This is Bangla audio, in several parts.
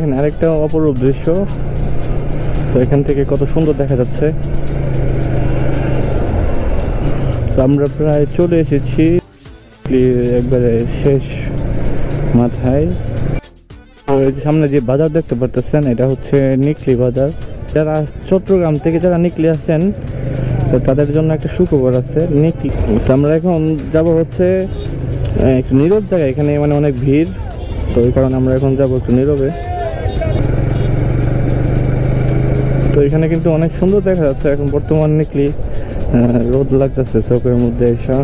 এখানে আরেকটা অপরূপ দৃশ্য। তো এখান থেকে কত সুন্দর দেখা যাচ্ছে। তো আমরা প্রায় চলে এসেছি একবারে শেষ মাথায়। সামনে যে বাজার দেখতে পারতেছেন, এটা হচ্ছে নিকলি বাজার। যারা চট্টগ্রাম থেকে যারা নিকলি আসেন, তো তাদের জন্য একটা সুখবর আছে, নিকলি। তো আমরা এখন যাব হচ্ছে একটু নীরব জায়গায়। এখানে মানে অনেক ভিড়, তো ওই কারণে আমরা এখন যাব একটু নীরবে তো এখানে কিন্তু অনেক সুন্দর দেখা যাচ্ছে। এখন বর্তমান নিকলি রোদ লাগতেছে চোখের মধ্যে এসা।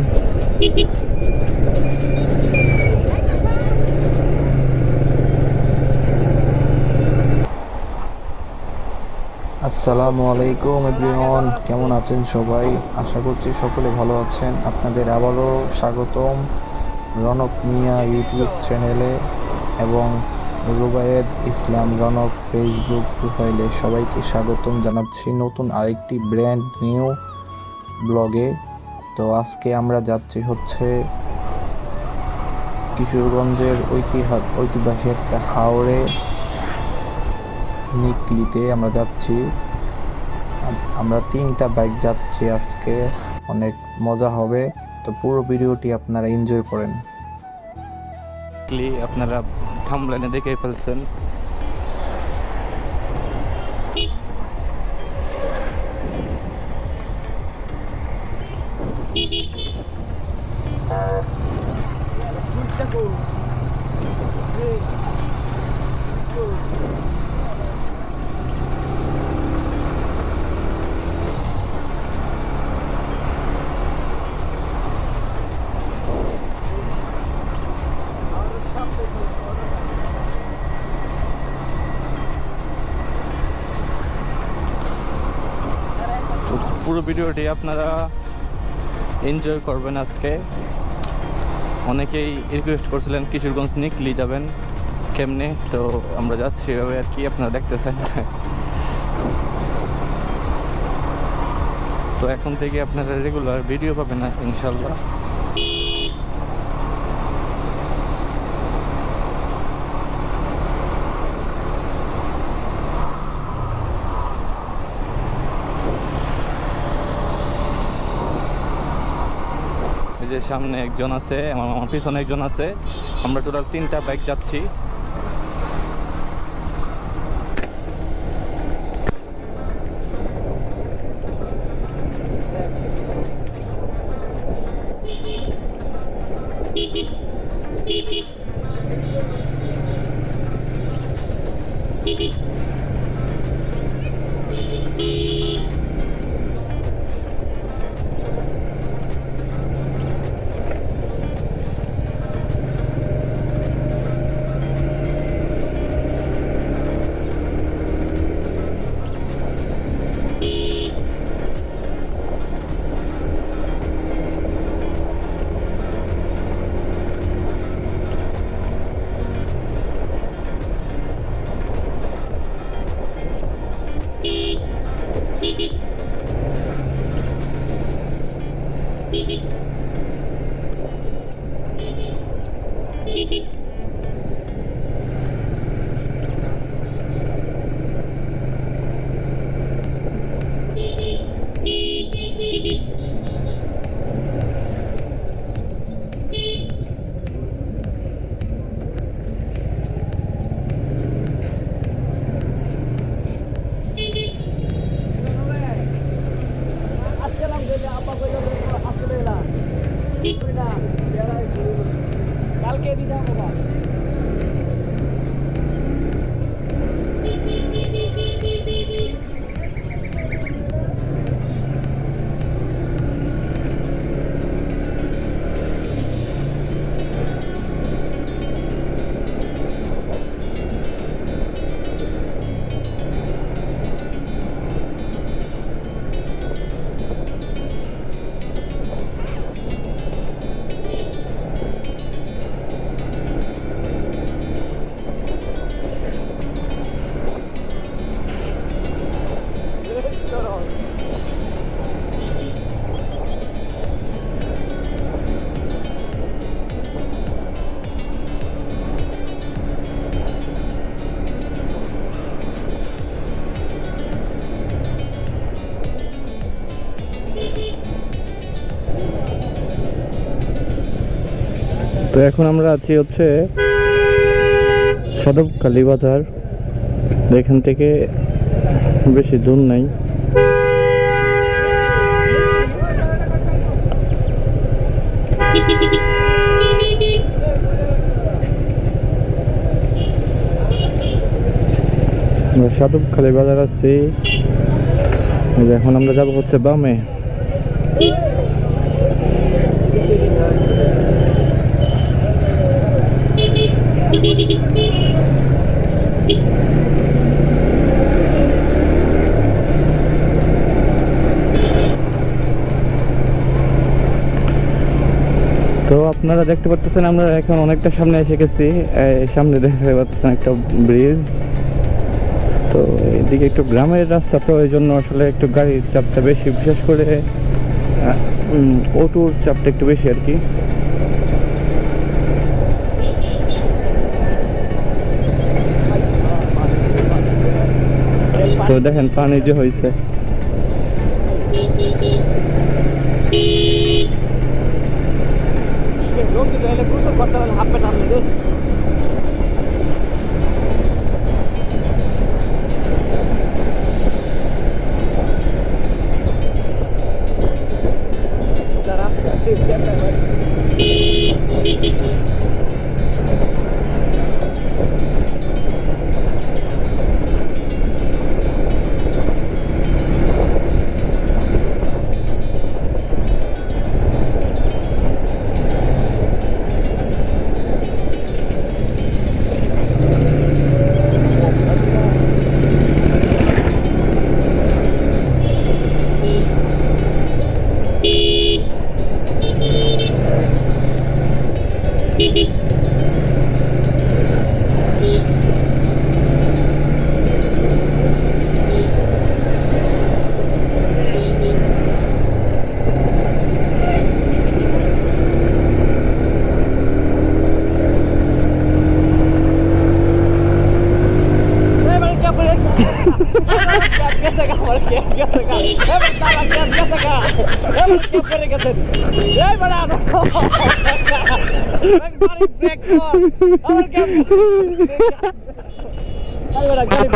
আসসালামু আলাইকুম এভরিওয়ান, কেমন আছেন সবাই? আশা করছি সকলে ভালো আছেন। আপনাদের আবারও স্বাগতম রনক মিয়া ইউটিউব চ্যানেলে এবং রুবায়েদ ইসলাম রনক ফেসবুক প্রোফাইলে সবাইকে স্বাগতম জানাচ্ছি নতুন আরেকটি ব্র্যান্ড নিউ ব্লগে। তো আজকে আমরা যাচ্ছি হচ্ছে কিশোরগঞ্জের ঐতিহাস ঐতিহাসিক একটা হাওড়ে নিকলিতে আমরা যাচ্ছি। আমরা তিনটা বাইক যাচ্ছি আজকে, অনেক মজা হবে। তো পুরো ভিডিওটি আপনারা এনজয় করেন। আপনারা থামলাইনে দেখে ফেলছেন। পুরো ভিডিওটি আপনারা এনজয় করবেন আজকে। অনেকেই রিকোয়েস্ট করছিলেন, কিশোরগঞ্জ নিকলি যাবেন, কেমনে? তো আমরা যাচ্ছি এভাবে আর কি, আপনারা দেখতেছেন। তো এখন থেকে আপনারা রেগুলার ভিডিও পাবেন ইনশাল্লাহ যে সামনে একজন আছে, আমার আমার পিছনে একজন আছে আমরা টোটাল তিনটা বাইক যাচ্ছি Beep beep. তো এখন আমরা আছি হচ্ছে সদব কালী বাজার এখান থেকে বেশি দূর নাই। সাদব খালি বাজার আছি এখন আমরা যাব হচ্ছে বামে তো আপনারা দেখতে পাচ্ছেন আমরা এখন অনেকটা সামনে এসে গেছি। সামনে দেখতে পাচ্ছেন একটা ব্রিজ তো এদিকে একটু গ্রামের রাস্তা তো এই জন্য আসলে একটু গাড়ির চাপটা বেশি, বিশেষ করে অটোর চাপটা একটু বেশি আর কি। তো দেখেন পানি যে হয়েছে Thank you.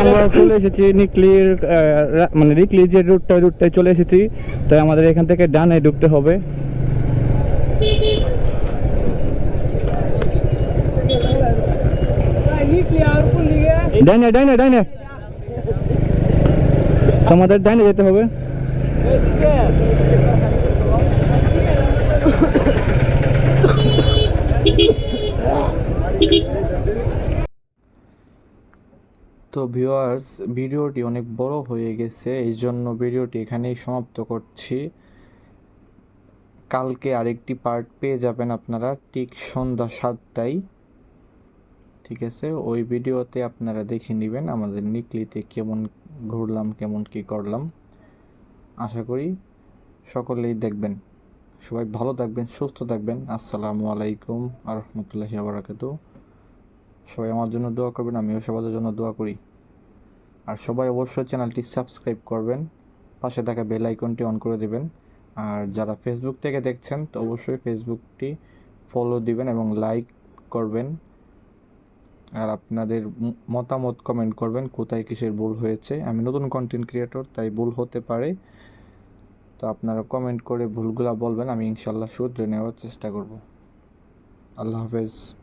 আমরা চলে এসেছি নিকলির মানে নিকলি যে রুটটা রুটটায় চলে এসেছি। তাই আমাদের এখান থেকে ডানে ঢুকতে হবে। ডাইনে ডাইনে ডাইনে। আমাদের ডাইনে যেতে হবে। তো ভিউয়ার্স ভিডিওটি অনেক বড় হয়ে গেছে, এই জন্য ভিডিওটি এখানেই সমাপ্ত করছি। কালকে আরেকটি পার্ট পেয়ে যাবেন আপনারা, ঠিক সন্ধ্যা সাতটায়। ঠিক আছে? ওই ভিডিওতে আপনারা দেখে নেবেন আমাদের নিকলিতে কেমন ঘুরলাম, কেমন কি করলাম। আশা করি সকলেই দেখবেন। সবাই ভালো থাকবেন, সুস্থ থাকবেন। আসসালামু আলাইকুম আ রহমতুল্লাহি আবরাকাতু। সবাই আমার জন্য দোয়া করবেন, আমিও সবার জন্য দোয়া করি। আর সবাই অবশ্যই চ্যানেলটি সাবস্ক্রাইব করবেন, পাশে থাকা বেল আইকনটি অন করে দেবেন। আর যারা ফেসবুক থেকে দেখছেন, তো অবশ্যই ফেসবুকটি ফলো দিবেন এবং লাইক করবেন। আর আপনাদের মতামত কমেন্ট করবেন, কোথায় কিসের ভুল হয়েছে। আমি নতুন কন্টেন্ট ক্রিয়েটর তাই ভুল হতে পারে। তো আপনারা কমেন্ট করে ভুলগুলা বলবেন, আমি ইনশাল্লাহ শুধরে নেওয়ার চেষ্টা করব। আল্লাহ হাফেজ।